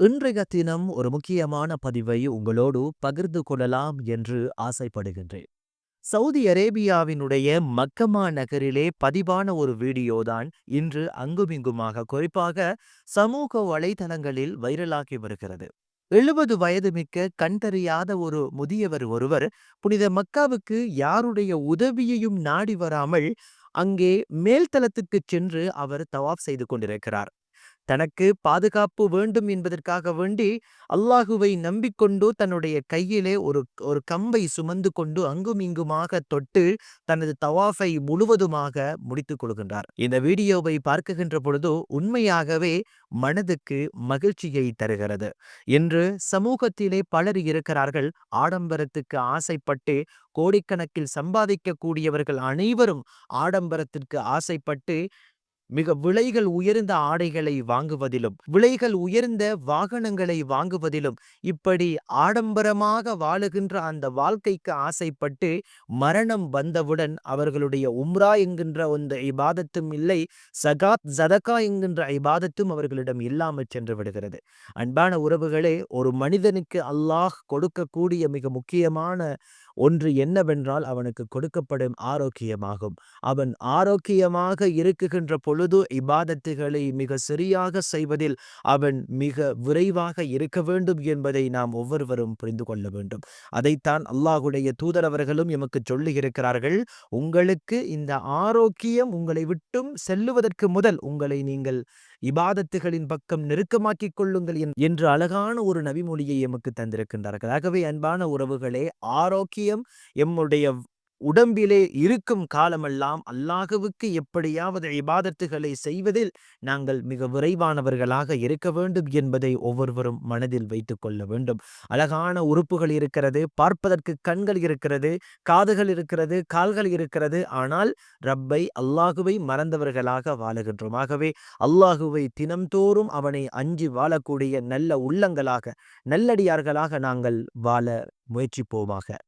இன்றைய தினம் ஒரு முக்கியமான பதிவை உங்களோடு பகிர்ந்து கொள்ளலாம் என்று ஆசைப்படுகின்றேன். சவுதி அரேபியாவினுடைய மக்கமா நகரிலே பதிவான ஒரு வீடியோதான் இன்று அங்குமிங்குமாக குறிப்பாக சமூக வலைதளங்களில் வைரலாகி வருகிறது. எழுபது வயது மிக்க கண் தெரியாத ஒரு முதியவர் ஒருவர் புனித மக்காவுக்கு யாருடைய உதவியையும் நாடி வராமல் அங்கே மேல்தளத்துக்கு சென்று அவர் தவாப் செய்து கொண்டிருக்கிறார். தனக்கு பாதுகாப்பு வேண்டும் என்பதற்காக வேண்டி அல்லாஹுவை நம்பிக்கொண்டு தன்னுடைய கையிலே ஒரு ஒரு கம்பை சுமந்து கொண்டு அங்கும் இங்குமாக தொட்டு தனது தவாஃபை முழுவதுமாக முடித்துக் கொள்கின்றார். இந்த வீடியோவை பார்க்குகின்ற பொழுது உண்மையாகவே மனதுக்கு மகிழ்ச்சியை தருகிறது. இன்று சமூகத்திலே பலர் இருக்கிறார்கள். ஆடம்பரத்துக்கு ஆசைப்பட்டு கோடிக்கணக்கில் சம்பாதிக்கக்கூடியவர்கள் அனைவரும் ஆடம்பரத்திற்கு ஆசைப்பட்டு மிக விலைகள் உயர்ந்த ஆடைகளை வாங்குவதிலும் விலைகள் உயர்ந்த வாகனங்களை வாங்குவதிலும் இப்படி ஆடம்பரமாக வாழுகின்ற அந்த வாழ்க்கைக்கு ஆசைப்பட்டு மரணம் வந்தவுடன் அவர்களுடைய உம்ரா என்கின்ற அந்த இபாதத்தும் இல்லை சகாத் ஜதகா என்கின்ற இபாதத்தும் அவர்களிடம் இல்லாமல் சென்று விடுகிறது. அன்பான உறவுகளே ஒரு மனிதனுக்கு அல்லாஹ் கொடுக்கக்கூடிய மிக முக்கியமான ஒன்று என்னவென்றால் அவனுக்கு கொடுக்கப்படும் ஆரோக்கியமாகும். அவன் ஆரோக்கியமாக இருக்குகின்ற பொழுது இபாதத்துகளை மிக சரியாக செய்வதில் அவன் மிக விரைவாக இருக்க வேண்டும் என்பதை நாம் ஒவ்வொருவரும் புரிந்து கொள்ள வேண்டும். அதைத்தான் அல்லாஹுடைய தூதரவர்களும் எமக்கு சொல்லி இருக்கிறார்கள் உங்களுக்கு இந்த ஆரோக்கியம் உங்களை விட்டும் செல்லுவதற்கு முதல் உங்களை நீங்கள் இபாதத்துகளின் பக்கம் நெருக்கமாக்கிக் கொள்ளுங்கள் என்று அழகான ஒரு நவிமொழியை எமக்கு தந்திருக்கின்றார்கள். ஆகவே அன்பான உறவுகளே ஆரோக்கியம் எம்முடைய உடம்பிலே இருக்கும் காலமெல்லாம் அல்லாஹுவுக்கு எப்படியாவது இபாதத்துகளை செய்வதில் நாங்கள் மிக விரைவானவர்களாக இருக்க வேண்டும் என்பதை ஒவ்வொருவரும் மனதில் வைத்துக் கொள்ள வேண்டும். அழகான உறுப்புகள் இருக்கிறது பார்ப்பதற்கு கண்கள் இருக்கிறது காதுகள் இருக்கிறது கால்கள் இருக்கிறது. ஆனால் ரப்பை அல்லாஹுவை மறந்தவர்களாக வாழுகின்றோம். ஆகவே அல்லாஹுவை தினம்தோறும் அவனை அஞ்சி வாழக்கூடிய நல்ல உள்ளங்களாக நல்லடியார்களாக நாங்கள் வாழ முயற்சிப்போமாக.